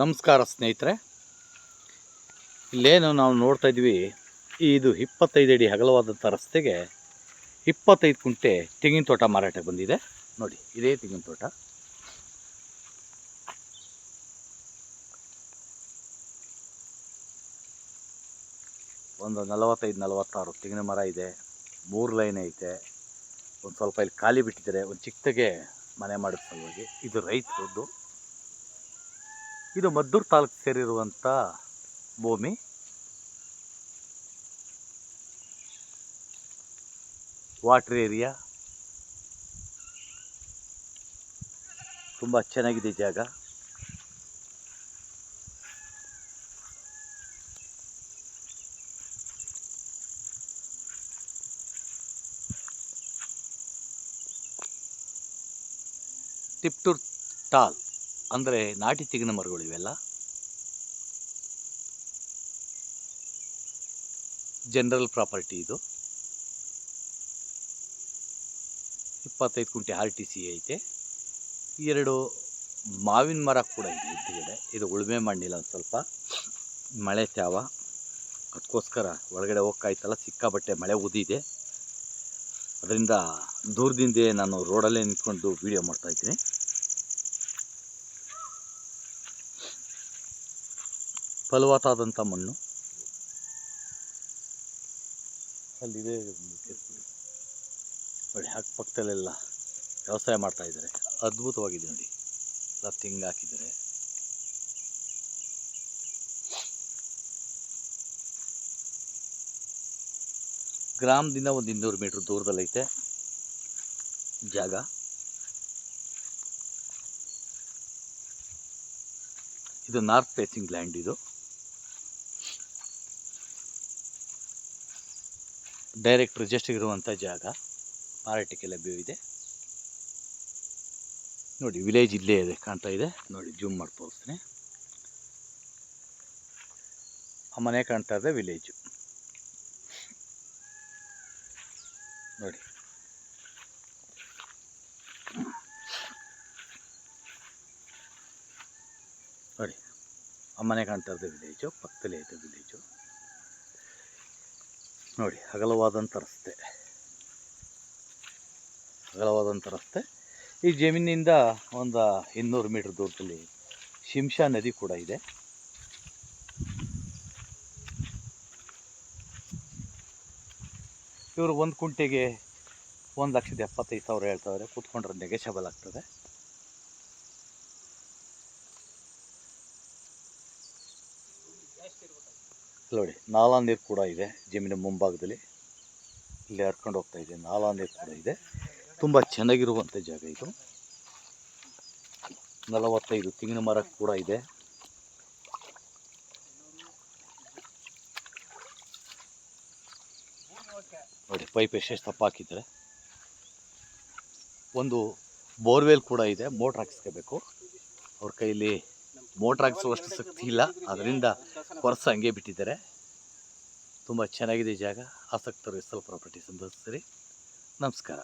ನಮಸ್ಕಾರ ಸ್ನೇಹಿತರೆ. ಇಲ್ಲೇನು ನಾವು ನೋಡ್ತಾ ಇದ್ವಿ, ಇದು ಇಪ್ಪತ್ತೈದು ಅಡಿ ಅಗಲವಾದಂಥ ರಸ್ತೆಗೆ ಇಪ್ಪತ್ತೈದು ಕುಂಟೆ ತೆಂಗಿನ ತೋಟ ಮಾರಾಟಕ್ಕೆ ಬಂದಿದೆ. ನೋಡಿ, ಇದೇ ತೆಂಗಿನ ತೋಟ. ಒಂದು ನಲವತ್ತೈದು, ನಲವತ್ತಾರು ತೆಂಗಿನ ಮರ ಇದೆ, ಮೂರು ಲೈನ್ ಐತೆ. ಒಂದು ಸ್ವಲ್ಪ ಇಲ್ಲಿ ಖಾಲಿ ಬಿಟ್ಟಿದ್ದಾರೆ, ಒಂದು ಚಿಕ್ಕದಾಗೆ ಮನೆ ಮಾಡಿದ ಸಲುವಾಗಿ. ಇದು ರೈತರದ್ದು. ಇದು ಮದ್ದೂರು ತಾಲೂಕು ಸೇರಿರುವಂಥ ಭೂಮಿ. ವಾಟ್ರ್ ಏರಿಯಾ ತುಂಬ ಚೆನ್ನಾಗಿದೆ ಜಾಗ. ಟಿಪ್ಟೂರ್ ಟಾಲ್ ಅಂದರೆ ನಾಟಿ ತೆಂಗಿನ ಮರಗಳು ಇವೆಲ್ಲ? ಜನರಲ್ ಪ್ರಾಪರ್ಟಿ ಇದು. ಇಪ್ಪತ್ತೈದು ಕುಂಟೆ ಆರ್ ಟಿ ಸಿ ಐತೆ. ಎರಡು ಮಾವಿನ ಮರ ಕೂಡ ಇದೆ ಹಿಂದ್ಗಡೆ ಇದು ಉಳುಮೆ ಮಣ್ಣಿಲ್ಲ ಒಂದು ಸ್ವಲ್ಪ. ಮಳೆ ತ್ಯಾವ. ಅದಕ್ಕೋಸ್ಕರ ಒಳಗಡೆ ಹೋಗ್ಕಾಯ್ತಲ್ಲ ಸಿಕ್ಕಾಬಟ್ಟೆ ಮಳೆ ಉದಿದೆ. ಅದರಿಂದ ದೂರದಿಂದೇ ನಾನು ರೋಡಲ್ಲೇ ನಿಂತ್ಕೊಂಡು ವೀಡಿಯೋ ಮಾಡ್ತಾಯಿದ್ದೀನಿ ಫಲವತ್ತಾದಂಥ ಮಣ್ಣು. ಅಲ್ಲಿದೆ ನೋಡಿ, ಹಾಕಿ ಪಕ್ಕದಲ್ಲೆಲ್ಲ ವ್ಯವಸಾಯ ಮಾಡ್ತಾ ಇದ್ದಾರೆ. ಅದ್ಭುತವಾಗಿದೆ ನೋಡಿ. ಎಲ್ಲ ಹಾಕಿದ್ದಾರೆ. ಗ್ರಾಮದಿಂದ ಒಂದು ಇನ್ನೂರು ಮೀಟ್ರ್ ದೂರದಲ್ಲೈತೆ ಜಾಗ. ಇದು ನಾರ್ತ್ ಫೇಸಿಂಗ್ ಲ್ಯಾಂಡ್ ಇದು. ಡೈರೆಕ್ಟ್ ರಿಜಿಸ್ಟರ್ ಇರುವಂಥ ಜಾಗ ಮಾರಾಟಕ್ಕೆ ಲಭ್ಯವಿದೆ. ನೋಡಿ ವಿಲೇಜ್ ಇಲ್ಲೇ ಇದೆ, ಕಾಣ್ತಾ ಇದೆ. ನೋಡಿ ಜೂಮ್ ಮಾಡಿ ತೋರಿಸ್ತೀನಿ ಆ ಮನೆ ಕಾಣ್ತಾ ಇದೆ ವಿಲೇಜು ನೋಡಿ. ನೋಡಿ, ಆ ಮನೆ ಕಾಣ್ತಾ ಇದೆ ವಿಲೇಜು ಪಕ್ಕದಲ್ಲೇ ಇದೆ ವಿಲೇಜು ನೋಡಿ ಅಗಲವಾದಂಥ ರಸ್ತೆ. ಅಗಲವಾದಂಥ ರಸ್ತೆ. ಈ ಜಮೀನಿಂದ ಒಂದು ಇನ್ನೂರು ಮೀಟರ್ ದೂರದಲ್ಲಿ ಶಿಂಷಾ ನದಿ ಕೂಡ ಇದೆ. ಇವರು ಒಂದು ಕುಂಟೆಗೆ ಒಂದು ಲಕ್ಷದ ಎಪ್ಪತ್ತೈದು ಸಾವಿರ ಹೇಳ್ತಾವ್ರೆ ಕೂತ್ಕೊಂಡ್ರೆ ನೆಗೆಷಬಲ್ ಆಗ್ತದೆ. ನೋಡಿ ನಾಲಾ ನೀರು ಕೂಡ ಇದೆ ಜಮೀನಿನ ಮುಂಭಾಗದಲ್ಲಿ. ಇಲ್ಲಿ ಹರ್ಕೊಂಡು ಹೋಗ್ತಾ ಇದೆ ನಾಲಾ ನೀರು ಕೂಡ ಇದೆ. ತುಂಬ ಚೆನ್ನಾಗಿರುವಂಥ ಜಾಗ ಇದು. ನಲವತ್ತೈದು ತೆಂಗಿನ ಮರ ಕೂಡ ಇದೆ. ನೋಡಿ, ಪೈಪ್ ಎಷ್ಟೆಷ್ಟು ತಪ್ಪ ಹಾಕಿದ್ದಾರೆ. ಒಂದು ಬೋರ್ವೆಲ್ ಕೂಡ ಇದೆ, ಮೋಟ್ರ್ ಹಾಕಿಸ್ಕೋಬೇಕು. ಅವ್ರ ಕೈಯಲ್ಲಿ ಮೋಟ್ರ್ ಹಾಕಿಸುವಷ್ಟು ಶಕ್ತಿ ಇಲ್ಲ. ಅದರಿಂದ ಕೊರ್ಸ ಹಂಗೆ ಬಿಟ್ಟಿದ್ದಾರೆ. ತುಂಬ ಚೆನ್ನಾಗಿದೆ ಜಾಗ. ಆಸಕ್ತರು ಎಸ್ ಎಲ್ ಪ್ರಾಪರ್ಟೀಸ್ ಅಂತ ನಮಸ್ಕಾರ.